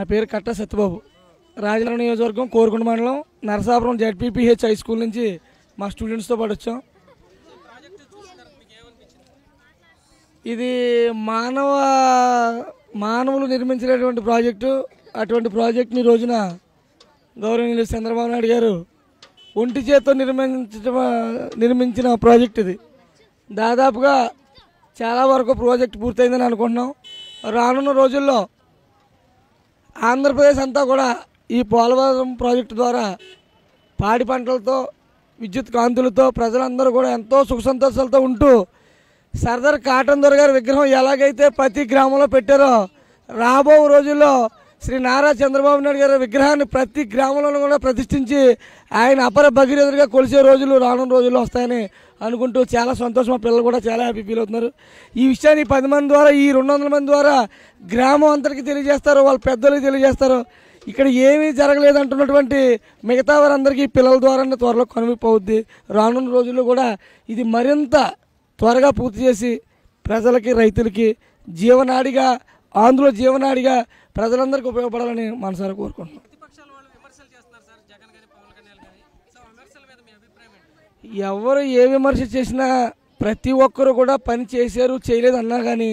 నా పేరు కట్ట సత్యబాబు. రాజనగరం నియోజకవర్గం కోరుకొండ మండలం నరసాపురం జెడ్పీపీహెచ్ హై స్కూల్ నుంచి మా స్టూడెంట్స్తో పాటు వచ్చాం. ఇది మానవ మానవులు నిర్మించినటువంటి ప్రాజెక్టు. అటువంటి ప్రాజెక్టుని రోజున గౌరవనీయులు చంద్రబాబు నాయుడు గారు ఒంటి చేత్తో నిర్మించడం నిర్మించిన ప్రాజెక్ట్ ఇది. దాదాపుగా చాలా వరకు ప్రాజెక్ట్ పూర్తయిందని అనుకుంటున్నాం. రానున్న రోజుల్లో ఆంధ్రప్రదేశ్ అంతా కూడా ఈ పోలవరం ప్రాజెక్టు ద్వారా పాడి పంటలతో విద్యుత్ కాంతులతో ప్రజలందరూ కూడా ఎంతో సుఖ సంతోషాలతో ఉంటూ సర్దార్ కాటన్ దొర గారి విగ్రహం ఎలాగైతే ప్రతి గ్రామంలో పెట్టారో రాబో రోజుల్లో శ్రీ నారా చంద్రబాబు నాయుడు గారి విగ్రహాన్ని ప్రతి గ్రామంలోనూ కూడా ప్రతిష్ఠించి ఆయన అపర భగీరథుడిగా కొలిసే రోజులు రానున్న రోజుల్లో వస్తాయని అనుకుంటూ చాలా సంతోషం. మా పిల్లలు కూడా చాలా హ్యాపీ ఫీల్ అవుతున్నారు. ఈ విషయాన్ని పది మంది ద్వారా ఈ రెండు వందల మంది ద్వారా గ్రామం అంతటికి తెలియజేస్తారు వాళ్ళ పెద్దలకి తెలియజేస్తారు. ఇక్కడ ఏమీ జరగలేదు అంటున్నటువంటి మిగతా వారందరికీ పిల్లల ద్వారానే త్వరలో కనువిపోద్ది. రానున్న రోజుల్లో కూడా ఇది మరింత త్వరగా పూర్తి చేసి ప్రజలకి రైతులకి జీవనాడిగా ఆంధ్రుల జీవనాడిగా ప్రజలందరికీ ఉపయోగపడాలని మనసారా కోరుకుంటున్నాం. ఎవరు ఏ విమర్శ చేసినా ప్రతి ఒక్కరు కూడా పని చేశారు చేయలేదు అన్నా కానీ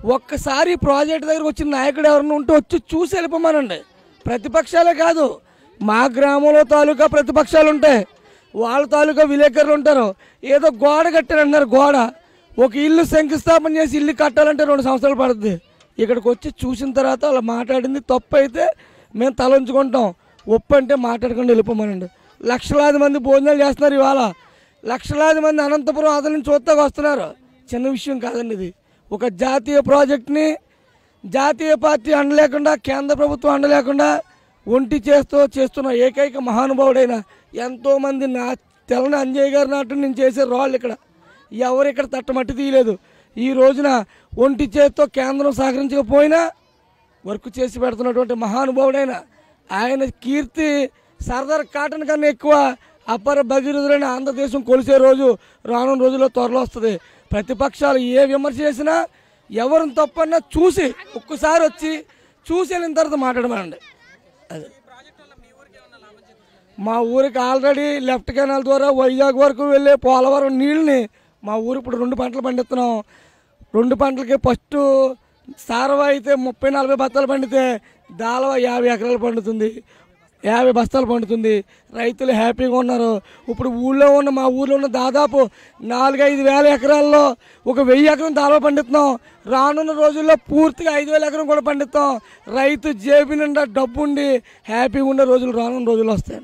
ఒక్కసారి ప్రాజెక్ట్ దగ్గరకు వచ్చిన నాయకుడు ఎవరైనా ఉంటే వచ్చి చూసి వెళ్ళిపోమానండి. ప్రతిపక్షాలే కాదు మా గ్రామంలో తాలూకా ప్రతిపక్షాలు ఉంటాయి. వాళ్ళ తాలూకా విలేకరులు ఉంటారు. ఏదో గోడ కట్టారంటున్నారు గోడ. ఒక ఇల్లు శంకుస్థాపన చేసి ఇల్లు కట్టాలంటే రెండు సంవత్సరాలు పడుతుంది ఇక్కడికి వచ్చి చూసిన తర్వాత వాళ్ళు మాట్లాడింది. తప్పు అయితే మేము తలంచుకుంటాం ఒప్పు అంటే మాట్లాడకుండా వెళ్ళిపోమనండి. లక్షలాది మంది భోజనాలు చేస్తున్నారు ఇవాళ. లక్షలాది మంది అనంతపురం అదల నుంచి చూస్తాకు వస్తున్నారు. చిన్న విషయం కాదండి ఇది. ఒక జాతీయ ప్రాజెక్ట్ని జాతీయ పార్టీ అండలేకుండా కేంద్ర ప్రభుత్వం అండలేకుండా ఒంటి చేస్తూ చేస్తున్న ఏకైక మహానుభావుడైన ఎంతోమంది నా తెలని అంజయ్ గారి నాటు నేను చేసే రాళ్ళు ఇక్కడ. ఎవరు ఇక్కడ తట్టమట్టి తీయలేదు. ఈ రోజున ఒంటి చేత్తో కేంద్రం సహకరించకపోయినా వర్క్ చేసి పెడుతున్నటువంటి మహానుభావుడైన ఆయన కీర్తి సర్దార్ కాటన్ కన్నా ఎక్కువ అపర భగీరథులైన ఆంధ్రదేశం కొలిసే రోజు రానున్న రోజుల్లో త్వరలో వస్తుంది. ప్రతిపక్షాలు ఏ విమర్శ చేసినా ఎవరిని తప్పన్నా చూసి ఒక్కసారి వచ్చి చూసి వెళ్ళిన తర్వాత మాట్లాడమనండి. మా ఊరికి ఆల్రెడీ లెఫ్ట్ కెనాల్ ద్వారా వైజాగ్ వరకు వెళ్ళే పోలవరం నీళ్ళని మా ఊరు ఇప్పుడు రెండు పంటలు పండిస్తున్నాం. రెండు పంటలకి ఫస్ట్ సారవ అయితే ముప్పై నలభై బస్తాలు పండితే దాలవ యాభై ఎకరాలు పండుతుంది. యాభై బస్తాలు పండుతుంది. రైతులు హ్యాపీగా ఉన్నారు. ఇప్పుడు ఊళ్ళో ఉన్న మా ఊళ్ళో ఉన్న దాదాపు నాలుగైదు వేల ఎకరాల్లో ఒక వెయ్యి ఎకరం దాలవ పండిస్తున్నాం. రానున్న రోజుల్లో పూర్తిగా ఐదు వేల ఎకరం కూడా పండిస్తాం. రైతు జేబు నిండా డబ్బు ఉండి హ్యాపీగా ఉండే రోజులు రానున్న రోజులు వస్తాయి.